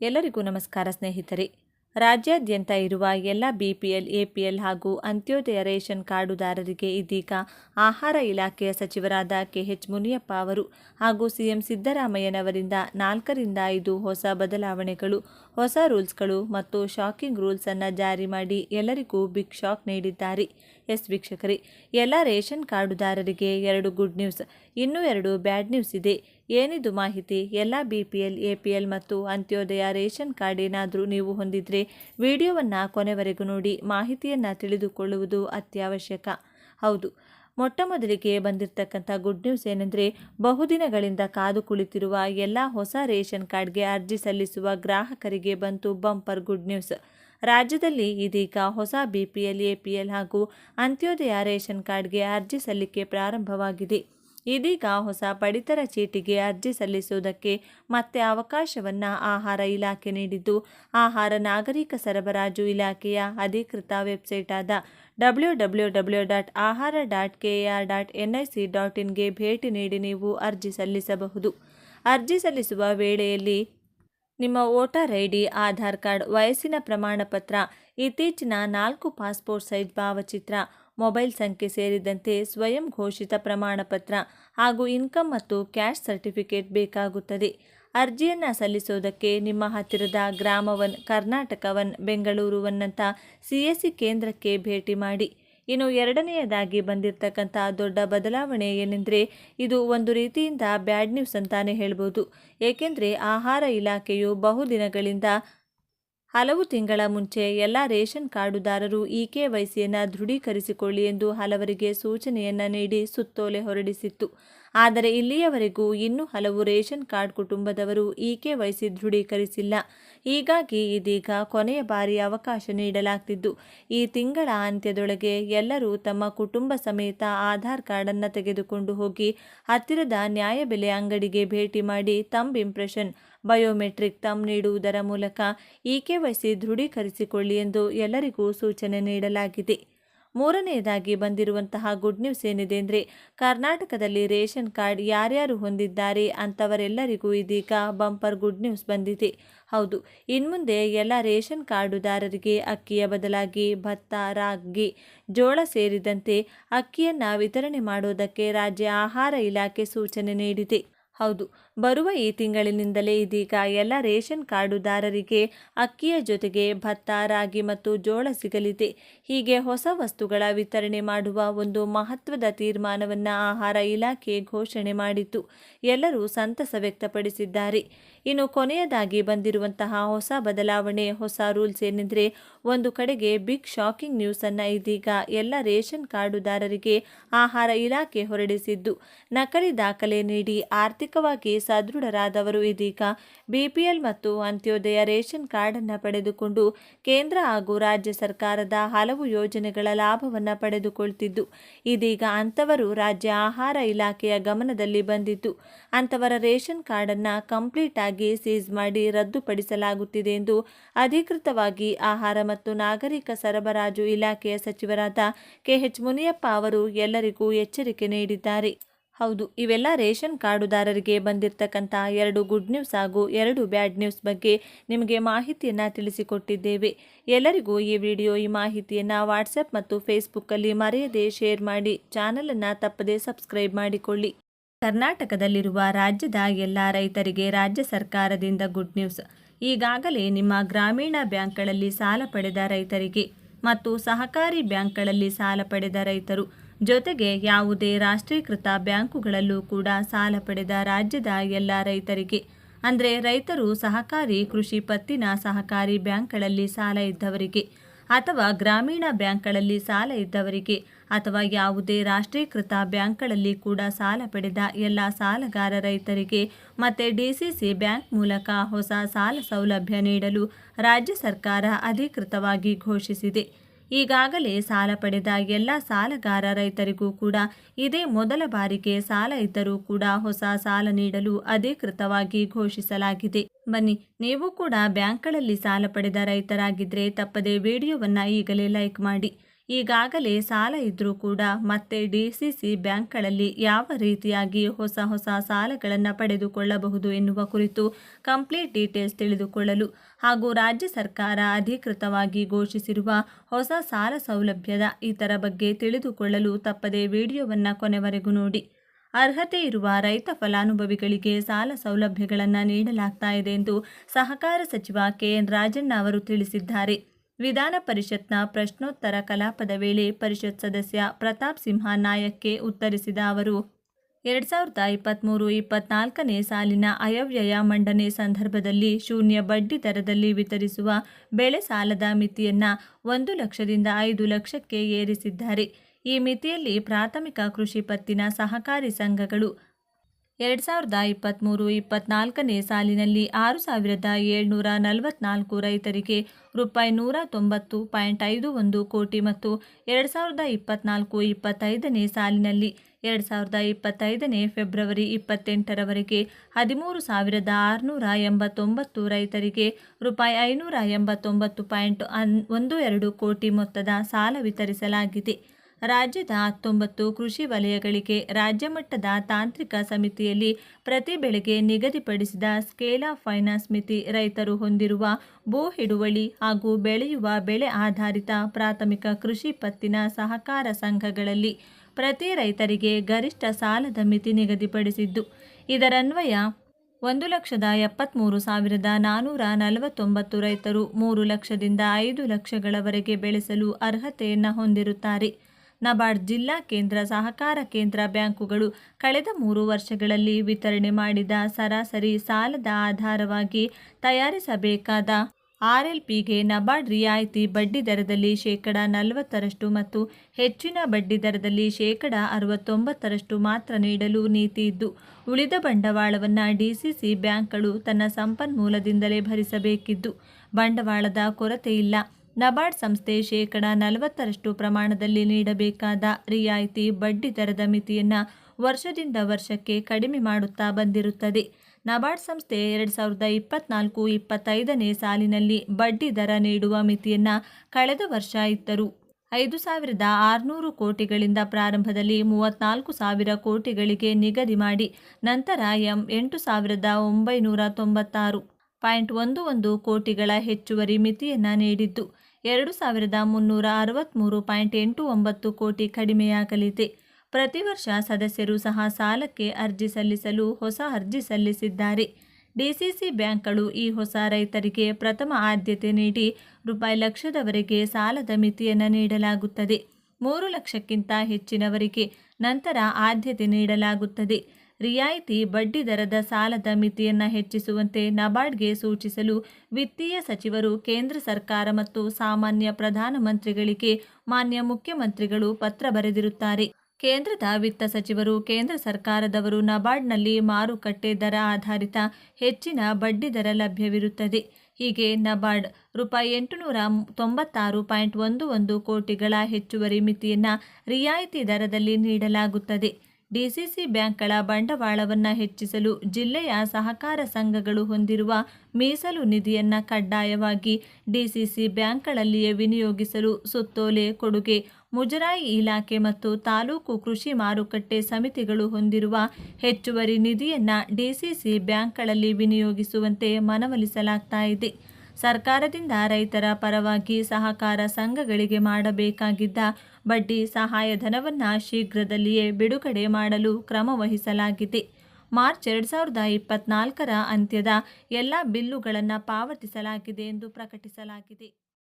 ಎಲ್ಲರಿಗೂ ನಮಸ್ಕಾರ ಸ್ನೇಹಿತರೆ. ರಾಜ್ಯಾದ್ಯಂತ ಇರುವ ಎಲ್ಲ ಬಿಪಿಎಲ್, ಎಪಿಎಲ್ ಹಾಗೂ ಅಂತ್ಯೋದಯ ರೇಷನ್ ಕಾರ್ಡುದಾರರಿಗೆ ಇದೀಗ ಆಹಾರ ಇಲಾಖೆಯ ಸಚಿವರಾದ ಕೆಎಚ್ ಮುನಿಯಪ್ಪ ಅವರು ಹಾಗೂ ಸಿಎಂ ಸಿದ್ದರಾಮಯ್ಯನವರಿಂದ ನಾಲ್ಕರಿಂದ ಐದು ಹೊಸ ಬದಲಾವಣೆಗಳು ಹೊಸ ರೂಲ್ಸ್ಗಳು ಮತ್ತು ಶಾಕಿಂಗ್ ರೂಲ್ಸ್ ಅನ್ನು ಜಾರಿ ಮಾಡಿ ಎಲ್ಲರಿಗೂ ಬಿಗ್ ಶಾಕ್ ನೀಡಿದ್ದಾರೆ. ಎಸ್ ವೀಕ್ಷಕರೇ, ಎಲ್ಲ ರೇಷನ್ ಕಾರ್ಡುದಾರರಿಗೆ ಎರಡು ಗುಡ್ ನ್ಯೂಸ್, ಇನ್ನೂ ಎರಡು ಬ್ಯಾಡ್ ನ್ಯೂಸ್ ಇದೆ. ಏನಿದು ಮಾಹಿತಿ? ಎಲ್ಲ B P L, A P L ಮತ್ತು ಅಂತ್ಯೋದಯ ರೇಷನ್ ಕಾರ್ಡ್ ಏನಾದರೂ ನೀವು ಹೊಂದಿದ್ರೆ ವಿಡಿಯೋವನ್ನು ಕೊನೆವರೆಗೂ ನೋಡಿ ಮಾಹಿತಿಯನ್ನು ತಿಳಿದುಕೊಳ್ಳುವುದು ಅತ್ಯವಶ್ಯಕ. ಹೌದು ಮೊಟ್ಟ ಮೊದಲಿಗೆ ಬಂದಿರತಕ್ಕಂಥ ಗುಡ್ ನ್ಯೂಸ್ ಏನೆಂದರೆ ಬಹುದಿನಗಳಿಂದ ಕಾದು ಕುಳಿತಿರುವ ಎಲ್ಲ ಹೊಸ ರೇಷನ್ ಕಾರ್ಡ್ಗೆ ಅರ್ಜಿ ಸಲ್ಲಿಸುವ ಗ್ರಾಹಕರಿಗೆ ಬಂತು ಬಂಪರ್ ಗುಡ್ ನ್ಯೂಸ್ ರಾಜ್ಯದಲ್ಲಿ ಇದೀಗ ಹೊಸ B P L A P L ಹಾಗೂ ಅಂತ್ಯೋದಯ ರೇಷನ್ ಕಾರ್ಡ್ಗೆ ಅರ್ಜಿ ಸಲ್ಲಿಕೆ ಪ್ರಾರಂಭವಾಗಿದೆ. ಇದೀಗ ಹೊಸ ಪಡಿತರ ಚೀಟಿಗೆ ಅರ್ಜಿ ಸಲ್ಲಿಸುವುದಕ್ಕೆ ಮತ್ತೆ ಅವಕಾಶವನ್ನು ಆಹಾರ ಇಲಾಖೆ ನೀಡಿದ್ದು, ಆಹಾರ ನಾಗರಿಕ ಸರಬರಾಜು ಇಲಾಖೆಯ ಅಧಿಕೃತ ವೆಬ್ಸೈಟ್ ಆದ W W W dot ahara dot K R dot N I C dot ಇನ್ಗೆ ಭೇಟಿ ನೀಡಿ ನೀವು ಅರ್ಜಿ ಸಲ್ಲಿಸಬಹುದು. ಅರ್ಜಿ ಸಲ್ಲಿಸುವ ವೇಳೆಯಲ್ಲಿ ನಿಮ್ಮ voter I D, Aadhaar card, ವಯಸ್ಸಿನ ಪ್ರಮಾಣ ಪತ್ರ ಇತ್ತೀಚಿನ ನಾಲ್ಕು ಪಾಸ್ಪೋರ್ಟ್ ಸೈಜ್ ಭಾವಚಿತ್ರ, ಮೊಬೈಲ್ ಸಂಖ್ಯೆ ಸೇರಿದಂತೆ ಸ್ವಯಂ ಘೋಷಿತ ಪ್ರಮಾಣಪತ್ರ ಹಾಗೂ ಇನ್ಕಮ್ ಮತ್ತು ಕ್ಯಾಶ್ ಸರ್ಟಿಫಿಕೇಟ್ ಬೇಕಾಗುತ್ತದೆ. ಅರ್ಜಿಯನ್ನು ಸಲ್ಲಿಸೋದಕ್ಕೆ ನಿಮ್ಮ ಹತ್ತಿರದ ಗ್ರಾಮವನ್, ಕರ್ನಾಟಕವನ್ ಕರ್ನಾಟಕ ಬೆಂಗಳೂರು ಒನ್ನಂಥ ಸಿ ಎಸ್ ಸಿ ಕೇಂದ್ರಕ್ಕೆ ಭೇಟಿ ಮಾಡಿ. ಇನ್ನು ಎರಡನೆಯದಾಗಿ ಬಂದಿರತಕ್ಕಂಥ ದೊಡ್ಡ ಬದಲಾವಣೆ ಏನೆಂದರೆ, ಇದು ಒಂದು ರೀತಿಯಿಂದ ಬ್ಯಾಡ್ ನ್ಯೂಸ್ ಅಂತಾನೆ ಹೇಳ್ಬೋದು. ಏಕೆಂದರೆ, ಆಹಾರ ಇಲಾಖೆಯು ಬಹುದಿನಗಳಿಂದ ಹಲವು ತಿಂಗಳ ಮುಂಚೆ ಎಲ್ಲ ರೇಷನ್ ಕಾರ್ಡುದಾರರು ಇ ಕೆ ವೈಸಿಯನ್ನು ದೃಢೀಕರಿಸಿಕೊಳ್ಳಿ ಎಂದು ಹಲವರಿಗೆ ಸೂಚನೆಯನ್ನು ನೀಡಿ ಸುತ್ತೋಲೆ ಹೊರಡಿಸಿತ್ತು. ಆದರೆ ಇಲ್ಲಿಯವರೆಗೂ ಇನ್ನೂ ಹಲವು ರೇಷನ್ ಕಾರ್ಡ್ ಕುಟುಂಬದವರು ಇ ಕೆ ವೈಸಿ ದೃಢೀಕರಿಸಿಲ್ಲ. ಹೀಗಾಗಿ ಇದೀಗ ಕೊನೆಯ ಬಾರಿ ಅವಕಾಶ ನೀಡಲಾಗ್ತಿದ್ದು. ಈ ತಿಂಗಳ ಅಂತ್ಯದೊಳಗೆ ಎಲ್ಲರೂ ತಮ್ಮ ಕುಟುಂಬ ಸಮೇತ ಆಧಾರ್ ಕಾರ್ಡನ್ನು ತೆಗೆದುಕೊಂಡು ಹೋಗಿ ಹತ್ತಿರದ ನ್ಯಾಯಬೆಲೆ ಅಂಗಡಿಗೆ ಭೇಟಿ ಮಾಡಿ ತಂಬ್ ಇಂಪ್ರೆಷನ್, ಬಯೋಮೆಟ್ರಿಕ್ ತಮ್ ನೀಡುವುದರ ಮೂಲಕ ಇ ಕೆ ವೈಸಿ ದೃಢೀಕರಿಸಿಕೊಳ್ಳಿ ಎಂದು ಎಲ್ಲರಿಗೂ ಸೂಚನೆ ನೀಡಲಾಗಿದೆ. ಮೂರನೆಯದಾಗಿ ಬಂದಿರುವಂತಹ ಗುಡ್ ನ್ಯೂಸ್ ಏನಿದೆ ಅಂದರೆ, ಕರ್ನಾಟಕದಲ್ಲಿ ರೇಷನ್ ಕಾರ್ಡ್ ಯಾರ್ಯಾರು ಹೊಂದಿದ್ದಾರೆ ಅಂಥವರೆಲ್ಲರಿಗೂ ಇದೀಗ ಬಂಪರ್ ಗುಡ್ ನ್ಯೂಸ್ ಬಂದಿದೆ. ಹೌದು, ಇನ್ಮುಂದೆ ಎಲ್ಲ ರೇಷನ್ ಕಾರ್ಡುದಾರರಿಗೆ ಅಕ್ಕಿಯ ಬದಲಾಗಿ ಭತ್ತ, ರಾಗಿ, ಜೋಳ ಸೇರಿದಂತೆ ಅಕ್ಕಿಯನ್ನು ವಿತರಣೆ ಮಾಡೋದಕ್ಕೆ ರಾಜ್ಯ ಆಹಾರ ಇಲಾಖೆ ಸೂಚನೆ ನೀಡಿದೆ. ಹೌದು ಬರುವ ಈ ತಿಂಗಳಿನಿಂದಲೇ ಇದೀಗ ಎಲ್ಲ ರೇಷನ್ ಕಾರ್ಡುದಾರರಿಗೆ ಅಕ್ಕಿಯ ಜೊತೆಗೆ ಭತ್ತ, ರಾಗಿ ಮತ್ತು ಜೋಳ ಸಿಗಲಿದೆ. ಹೀಗೆ ಹೊಸ ವಸ್ತುಗಳ ವಿತರಣೆ ಮಾಡುವ ಒಂದು ಮಹತ್ವದ ತೀರ್ಮಾನವನ್ನು ಆಹಾರ ಇಲಾಖೆ ಘೋಷಣೆ ಮಾಡಿತ್ತು. ಎಲ್ಲರೂ ಸಂತಸ ವ್ಯಕ್ತಪಡಿಸಿದ್ದಾರೆ. ಇನ್ನು ಕೊನೆಯದಾಗಿ ಬಂದಿರುವಂತಹ ಹೊಸ ಬದಲಾವಣೆ, ಹೊಸ ರೂಲ್ಸ್ ಏನೆಂದರೆ, ಒಂದು ಕಡೆಗೆ ಬಿಗ್ ಶಾಕಿಂಗ್ ನ್ಯೂಸನ್ನು ಇದೀಗ ಎಲ್ಲ ರೇಷನ್ ಕಾರ್ಡುದಾರರಿಗೆ ಆಹಾರ ಇಲಾಖೆ ಹೊರಡಿಸಿದ್ದು. ನಕಲಿ ದಾಖಲೆ ನೀಡಿ ಆರ್ಥಿಕವಾಗಿ ಸದೃಢರಾದವರು ಇದೀಗ. ಬಿಪಿಎಲ್ ಮತ್ತು ಅಂತ್ಯೋದಯ ರೇಷನ್ ಕಾರ್ಡನ್ನು ಪಡೆದುಕೊಂಡು ಕೇಂದ್ರ ಹಾಗೂ ರಾಜ್ಯ ಸರ್ಕಾರದ ಹಲವು ಯೋಜನೆಗಳ ಲಾಭವನ್ನು ಪಡೆದುಕೊಳ್ತಿದ್ದು, ಇದೀಗ ಅಂಥವರು ರಾಜ್ಯ ಆಹಾರ ಇಲಾಖೆಯ ಗಮನದಲ್ಲಿ ಬಂದಿದ್ದು, ಅಂಥವರ ರೇಷನ್ ಕಾರ್ಡನ್ನು ಕಂಪ್ಲೀಟ್ ಆಗಿ ಸೀಸ್ ಮಾಡಿ ರದ್ದುಪಡಿಸಲಾಗುತ್ತಿದೆ ಎಂದು ಅಧಿಕೃತವಾಗಿ ಆಹಾರ ಮತ್ತು ನಾಗರಿಕ ಸರಬರಾಜು ಇಲಾಖೆಯ ಸಚಿವರಾದ ಕೆಎಚ್ ಮುನಿಯಪ್ಪ ಅವರು ಎಲ್ಲರಿಗೂ ಎಚ್ಚರಿಕೆ ನೀಡಿದ್ದಾರೆ. ಹೌದು, ಇವೆಲ್ಲ ರೇಷನ್ ಕಾರ್ಡುದಾರರಿಗೆ ಬಂದಿರತಕ್ಕಂಥ ಎರಡು ಗುಡ್ ನ್ಯೂಸ್ ಹಾಗೂ ಎರಡು ಬ್ಯಾಡ್ ನ್ಯೂಸ್ ಬಗ್ಗೆ ನಿಮಗೆ ಮಾಹಿತಿಯನ್ನು ತಿಳಿಸಿಕೊಟ್ಟಿದ್ದೇವೆ. ಎಲ್ಲರಿಗೂ ಈ ವಿಡಿಯೋ, ಈ ಮಾಹಿತಿಯನ್ನು ವಾಟ್ಸಪ್ ಮತ್ತು ಫೇಸ್ಬುಕ್ಕಲ್ಲಿ ಮರೆಯದೆ ಶೇರ್ ಮಾಡಿ ಚಾನಲನ್ನು ತಪ್ಪದೆ ಸಬ್ಸ್ಕ್ರೈಬ್ ಮಾಡಿಕೊಳ್ಳಿ. ಕರ್ನಾಟಕದಲ್ಲಿರುವ ರಾಜ್ಯದ ಎಲ್ಲ ರೈತರಿಗೆ ರಾಜ್ಯ ಸರ್ಕಾರದಿಂದ ಗುಡ್ ನ್ಯೂಸ್ ಈಗಾಗಲೇ ನಿಮ್ಮ ಗ್ರಾಮೀಣ ಬ್ಯಾಂಕ್ಗಳಲ್ಲಿ ಸಾಲ ಪಡೆದ ರೈತರಿಗೆ ಮತ್ತು ಸಹಕಾರಿ ಬ್ಯಾಂಕ್ಗಳಲ್ಲಿ ಸಾಲ ಪಡೆದ ರೈತರು ಜೊತೆಗೆ ಯಾವುದೇ ರಾಷ್ಟ್ರೀಕೃತ ಬ್ಯಾಂಕುಗಳಲ್ಲೂ ಕೂಡ ಸಾಲ ಪಡೆದ ರಾಜ್ಯದ ಎಲ್ಲ ರೈತರಿಗೆ, ಅಂದರೆ ರೈತರು ಸಹಕಾರಿ ಕೃಷಿ ಪತ್ತಿನ ಸಹಕಾರಿ ಬ್ಯಾಂಕ್ಗಳಲ್ಲಿ ಸಾಲ ಇದ್ದವರಿಗೆ ಅಥವಾ ಗ್ರಾಮೀಣ ಬ್ಯಾಂಕ್ಗಳಲ್ಲಿ ಸಾಲ ಇದ್ದವರಿಗೆ ಅಥವಾ ಯಾವುದೇ ರಾಷ್ಟ್ರೀಕೃತ ಬ್ಯಾಂಕ್ಗಳಲ್ಲಿ ಕೂಡ ಸಾಲ ಪಡೆದ ಎಲ್ಲ ಸಾಲಗಾರ ರೈತರಿಗೆ ಮತ್ತು ಡಿಸಿಸಿ ಬ್ಯಾಂಕ್ ಮೂಲಕ ಹೊಸ ಸಾಲ ಸೌಲಭ್ಯ ನೀಡಲು ರಾಜ್ಯ ಸರ್ಕಾರ ಅಧಿಕೃತವಾಗಿ ಘೋಷಿಸಿದೆ. ಈಗಾಗಲೇ ಸಾಲ ಪಡೆದ ಎಲ್ಲ ಸಾಲಗಾರ ರೈತರಿಗೂ ಕೂಡ ಇದೇ ಮೊದಲ ಬಾರಿಗೆ ಸಾಲ ಇದ್ದರೂ ಕೂಡ ಹೊಸ ಸಾಲ ನೀಡಲು ಅಧಿಕೃತವಾಗಿ ಘೋಷಿಸಲಾಗಿದೆ. ಬನ್ನಿ, ನೀವು ಕೂಡ ಬ್ಯಾಂಕ್ಗಳಲ್ಲಿ ಸಾಲ ಪಡೆದ ರೈತರಾಗಿದ್ದರೆ ತಪ್ಪದೆ ವಿಡಿಯೋವನ್ನು ಈಗಲೇ ಲೈಕ್ ಮಾಡಿ. ಈಗಾಗಲೇ ಸಾಲ ಇದ್ರೂ ಕೂಡ ಮತ್ತೆ ಡಿಸಿಸಿ ಬ್ಯಾಂಕ್ಗಳಲ್ಲಿ ಯಾವ ರೀತಿಯಾಗಿ ಹೊಸ ಹೊಸ ಸಾಲಗಳನ್ನು ಪಡೆದುಕೊಳ್ಳಬಹುದು ಎನ್ನುವ ಕುರಿತು ಕಂಪ್ಲೀಟ್ ಡೀಟೇಲ್ಸ್ ತಿಳಿದುಕೊಳ್ಳಲು ಹಾಗೂ ರಾಜ್ಯ ಸರ್ಕಾರ ಅಧಿಕೃತವಾಗಿ ಘೋಷಿಸಿರುವ ಹೊಸ ಸಾಲ ಸೌಲಭ್ಯದ ಇತರ ಬಗ್ಗೆ ತಿಳಿದುಕೊಳ್ಳಲು ತಪ್ಪದೆ ವಿಡಿಯೋವನ್ನು ಕೊನೆವರೆಗೂ ನೋಡಿ. ಅರ್ಹತೆ ಇರುವ ರೈತ ಫಲಾನುಭವಿಗಳಿಗೆ ಸಾಲ ಸೌಲಭ್ಯಗಳನ್ನು ನೀಡಲಾಗ್ತಾ ಇದೆ ಎಂದು ಸಹಕಾರ ಸಚಿವ ಕೆಎನ್ ರಾಜಣ್ಣ ಅವರು ತಿಳಿಸಿದ್ದಾರೆ. ವಿಧಾನ ಪರಿಷತ್ನ ಪ್ರಶ್ನೋತ್ತರ ಕಲಾಪದ ವೇಳೆ ಪರಿಷತ್ ಸದಸ್ಯ ಪ್ರತಾಪ್ ಸಿಂಹ ನಾಯಕ್ಗೆ ಉತ್ತರಿಸಿದ ಅವರು, ಎರಡು ಸಾವಿರದ ಇಪ್ಪತ್ತ್ಮೂರು ಇಪ್ಪತ್ನಾಲ್ಕನೇ ಸಾಲಿನ ಅಯವ್ಯಯ ಮಂಡನೆ ಸಂದರ್ಭದಲ್ಲಿ ಶೂನ್ಯ ಬಡ್ಡಿ ದರದಲ್ಲಿ ವಿತರಿಸುವ ಬೆಳೆ ಸಾಲದ ಮಿತಿಯನ್ನು ಒಂದು ಲಕ್ಷದಿಂದ ಐದು ಲಕ್ಷಕ್ಕೆ ಏರಿಸಿದ್ದಾರೆ. ಈ ಮಿತಿಯಲ್ಲಿ ಪ್ರಾಥಮಿಕ ಕೃಷಿ ಪತ್ತಿನ ಸಹಕಾರಿ ಸಂಘಗಳು ಎರಡು ಸಾವಿರದ ಇಪ್ಪತ್ತ್ಮೂರು ಇಪ್ಪತ್ನಾಲ್ಕನೇ ಸಾಲಿನಲ್ಲಿ ಆರು ಸಾವಿರದ ಏಳ್ನೂರ ನಲವತ್ನಾಲ್ಕು ರೈತರಿಗೆ ರೂಪಾಯಿ ನೂರ ತೊಂಬತ್ತು ಪಾಯಿಂಟ್ ಐದು ಒಂದು ಕೋಟಿ ಮತ್ತು ಎರಡು ಸಾವಿರದ ಇಪ್ಪತ್ನಾಲ್ಕು ಇಪ್ಪತ್ತೈದನೇ ಸಾಲಿನಲ್ಲಿ ಎರಡು ಸಾವಿರದ ಇಪ್ಪತ್ತೈದನೇ ಫೆಬ್ರವರಿ ಇಪ್ಪತ್ತೆಂಟರವರೆಗೆ ಹದಿಮೂರು ಸಾವಿರದ ಆರುನೂರ ಎಂಬತ್ತೊಂಬತ್ತು ರೈತರಿಗೆ ರೂಪಾಯಿ ಐನೂರ ಎಂಬತ್ತೊಂಬತ್ತು ಪಾಯಿಂಟ್ ಅನ್ ಒಂದು ಎರಡು ಕೋಟಿ ಮೊತ್ತದ ಸಾಲ ವಿತರಿಸಲಾಗಿದೆ. ರಾಜ್ಯದ ಹತ್ತೊಂಬತ್ತು ಕೃಷಿ ವಲಯಗಳಿಗೆ ರಾಜ್ಯ ಮಟ್ಟದ ತಾಂತ್ರಿಕ ಸಮಿತಿಯಲ್ಲಿ ಪ್ರತಿ ಬೆಳೆಗೆ ನಿಗದಿಪಡಿಸಿದ ಸ್ಕೇಲ್ ಫೈನಾನ್ಸ್ ಮಿತಿ ರೈತರು ಹೊಂದಿರುವ ಭೂ ಹಿಡುವಳಿ ಹಾಗೂ ಬೆಳೆಯುವ ಬೆಳೆ ಆಧಾರಿತ ಪ್ರಾಥಮಿಕ ಕೃಷಿ ಪತ್ತಿನ ಸಹಕಾರ ಸಂಘಗಳಲ್ಲಿ ಪ್ರತಿ ರೈತರಿಗೆ ಗರಿಷ್ಠ ಸಾಲದ ಮಿತಿ ನಿಗದಿಪಡಿಸಿದ್ದು ಇದರನ್ವಯ ಒಂದು ಲಕ್ಷದ ಎಪ್ಪತ್ತ್ಮೂರು ಸಾವಿರದ ನಾನ್ನೂರ ನಲವತ್ತೊಂಬತ್ತು ರೈತರು ಮೂರು ಲಕ್ಷದಿಂದ ಐದು ಲಕ್ಷಗಳವರೆಗೆ ಬೆಳೆಸಲು ಅರ್ಹತೆಯನ್ನು ಹೊಂದಿರುತ್ತಾರೆ. ನಬಾರ್ಡ್ ಜಿಲ್ಲಾ ಕೇಂದ್ರ ಸಹಕಾರ ಕೇಂದ್ರ ಬ್ಯಾಂಕುಗಳು ಕಳೆದ ಮೂರು ವರ್ಷಗಳಲ್ಲಿ ವಿತರಣೆ ಮಾಡಿದ ಸರಾಸರಿ ಸಾಲದ ಆಧಾರವಾಗಿ ತಯಾರಿಸಬೇಕಾದ ಆರ್ಎಲ್ಪಿಗೆ ನಬಾರ್ಡ್ ರಿಯಾಯಿತಿ ಬಡ್ಡಿ ದರದಲ್ಲಿ ಶೇಕಡ ನಲವತ್ತರಷ್ಟು ಮತ್ತು ಹೆಚ್ಚಿನ ಬಡ್ಡಿ ದರದಲ್ಲಿ ಶೇಕಡ ಅರವತ್ತೊಂಬತ್ತರಷ್ಟು ಮಾತ್ರ ನೀಡಲು ನೀತಿ ಇದ್ದು, ಉಳಿದ ಬಂಡವಾಳವನ್ನು ಡಿಸಿಸಿ ಬ್ಯಾಂಕ್ಗಳು ತನ್ನ ಸಂಪನ್ಮೂಲದಿಂದಲೇ ಭರಿಸಬೇಕಿದ್ದು, ಬಂಡವಾಳದ ಕೊರತೆ ಇಲ್ಲ. ನಬಾರ್ಡ್ ಸಂಸ್ಥೆ ಶೇಕಡ ನಲವತ್ತರಷ್ಟು ಪ್ರಮಾಣದಲ್ಲಿ ನೀಡಬೇಕಾದ ರಿಯಾಯಿತಿ ಬಡ್ಡಿ ದರದ ಮಿತಿಯನ್ನು ವರ್ಷದಿಂದ ವರ್ಷಕ್ಕೆ ಕಡಿಮೆ ಮಾಡುತ್ತಾ ಬಂದಿರುತ್ತದೆ. ನಬಾರ್ಡ್ ಸಂಸ್ಥೆ ಎರಡು ಸಾವಿರದ ಇಪ್ಪತ್ನಾಲ್ಕು ಇಪ್ಪತ್ತೈದನೇ ಸಾಲಿನಲ್ಲಿ ಬಡ್ಡಿ ದರ ನೀಡುವ ಮಿತಿಯನ್ನು ಕಳೆದ ವರ್ಷ ಇತ್ತರು. ಐದು ಸಾವಿರದ ಆರುನೂರು ಕೋಟಿಗಳಿಂದ ಪ್ರಾರಂಭದಲ್ಲಿ ಮೂವತ್ತ್ನಾಲ್ಕು ಸಾವಿರ ಕೋಟಿಗಳಿಗೆ ನಿಗದಿ ಮಾಡಿ ನಂತರ ಎಂ ಎಂಟು ಸಾವಿರದ ಒಂಬೈನೂರ ತೊಂಬತ್ತಾರು ಪಾಯಿಂಟ್ ಒಂದು ಒಂದು ಕೋಟಿಗಳ ಹೆಚ್ಚುವರಿ ಮಿತಿಯನ್ನು ನೀಡಿದ್ದು. ಎರಡು ಸಾವಿರದ ಮುನ್ನೂರ ಅರವತ್ತ್ಮೂರು ಪಾಯಿಂಟ್ ಎಂಟು ಒಂಬತ್ತು ಕೋಟಿ ಕಡಿಮೆಯಾಗಲಿದೆ. ಪ್ರತಿ ವರ್ಷ ಸದಸ್ಯರು ಸಹ ಸಾಲಕ್ಕೆ ಅರ್ಜಿ ಸಲ್ಲಿಸಲು ಹೊಸ ಅರ್ಜಿ ಸಲ್ಲಿಸಿದ್ದಾರೆ. ಡಿಸಿಸಿ ಬ್ಯಾಂಕ್ಗಳು ಈ ಹೊಸ ರೈತರಿಗೆ ಪ್ರಥಮ ಆದ್ಯತೆ ನೀಡಿ ರೂಪಾಯಿ ಲಕ್ಷದವರೆಗೆ ಸಾಲದ ಮಿತಿಯನ್ನು ನೀಡಲಾಗುತ್ತದೆ. ಮೂರು ಲಕ್ಷಕ್ಕಿಂತ ಹೆಚ್ಚಿನವರಿಗೆ ನಂತರ ಆದ್ಯತೆ ನೀಡಲಾಗುತ್ತದೆ. ರಿಯಾಯಿತಿ ಬಡ್ಡಿ ದರದ ಸಾಲದ ಮಿತಿಯನ್ನು ಹೆಚ್ಚಿಸುವಂತೆ ನಬಾರ್ಡ್ಗೆ ಸೂಚಿಸಲು ವಿತ್ತೀಯ ಸಚಿವರು ಕೇಂದ್ರ ಸರ್ಕಾರ ಮತ್ತು ಸಾಮಾನ್ಯ ಪ್ರಧಾನಮಂತ್ರಿಗಳಿಗೆ ಮಾನ್ಯ ಮುಖ್ಯಮಂತ್ರಿಗಳು ಪತ್ರ ಬರೆದಿರುತ್ತಾರೆ. ಕೇಂದ್ರದ ವಿತ್ತ ಸಚಿವರು ಕೇಂದ್ರ ಸರ್ಕಾರದವರು ನಬಾರ್ಡ್ನಲ್ಲಿ ಮಾರುಕಟ್ಟೆ ದರ ಆಧಾರಿತ ಹೆಚ್ಚಿನ ಬಡ್ಡಿ ದರ ಲಭ್ಯವಿರುತ್ತದೆ. ಹೀಗೆ ನಬಾರ್ಡ್ ರೂಪಾಯಿ ಎಂಟುನೂರ ತೊಂಬತ್ತಾರು ಪಾಯಿಂಟ್ ಒಂದು ಒಂದು ಕೋಟಿಗಳ ಹೆಚ್ಚುವರಿ ಮಿತಿಯನ್ನು ರಿಯಾಯಿತಿ ದರದಲ್ಲಿ ನೀಡಲಾಗುತ್ತದೆ. ಡಿಸಿಸಿ ಬ್ಯಾಂಕ್ಗಳ ಬಂಡವಾಳವನ್ನು ಹೆಚ್ಚಿಸಲು ಜಿಲ್ಲೆಯ ಸಹಕಾರ ಸಂಘಗಳು ಹೊಂದಿರುವ ಮೀಸಲು ನಿಧಿಯನ್ನು ಕಡ್ಡಾಯವಾಗಿ ಡಿಸಿಸಿ ಬ್ಯಾಂಕ್ಗಳಲ್ಲಿಯೇ ವಿನಿಯೋಗಿಸಲು ಸುತ್ತೋಲೆ, ಕೊಡುಗೆ, ಮುಜರಾಯಿ ಇಲಾಖೆ ಮತ್ತು ತಾಲೂಕು ಕೃಷಿ ಮಾರುಕಟ್ಟೆ ಸಮಿತಿಗಳು ಹೊಂದಿರುವ ಹೆಚ್ಚುವರಿ ನಿಧಿಯನ್ನು ಡಿಸಿಸಿ ಬ್ಯಾಂಕ್ಗಳಲ್ಲಿ ವಿನಿಯೋಗಿಸುವಂತೆ ಮನವೊಲಿಸಲಾಗ್ತಾ ಇದೆ. ಸರ್ಕಾರದಿಂದ ರೈತರ ಪರವಾಗಿ ಸಹಕಾರ ಸಂಘಗಳಿಗೆ ಮಾಡಬೇಕಾಗಿದ್ದ ಬಡ್ಡಿ ಸಹಾಯಧನವನ್ನು ಶೀಘ್ರದಲ್ಲಿಯೇ ಬಿಡುಗಡೆ ಮಾಡಲು ಕ್ರಮ ವಹಿಸಲಾಗಿದೆ. ಮಾರ್ಚ್ ಎರಡು ಸಾವಿರದ ಇಪ್ಪತ್ನಾಲ್ಕರ ಅಂತ್ಯದ ಎಲ್ಲ ಬಿಲ್ಲುಗಳನ್ನು ಪಾವತಿಸಲಾಗಿದೆ ಎಂದು ಪ್ರಕಟಿಸಲಾಗಿದೆ.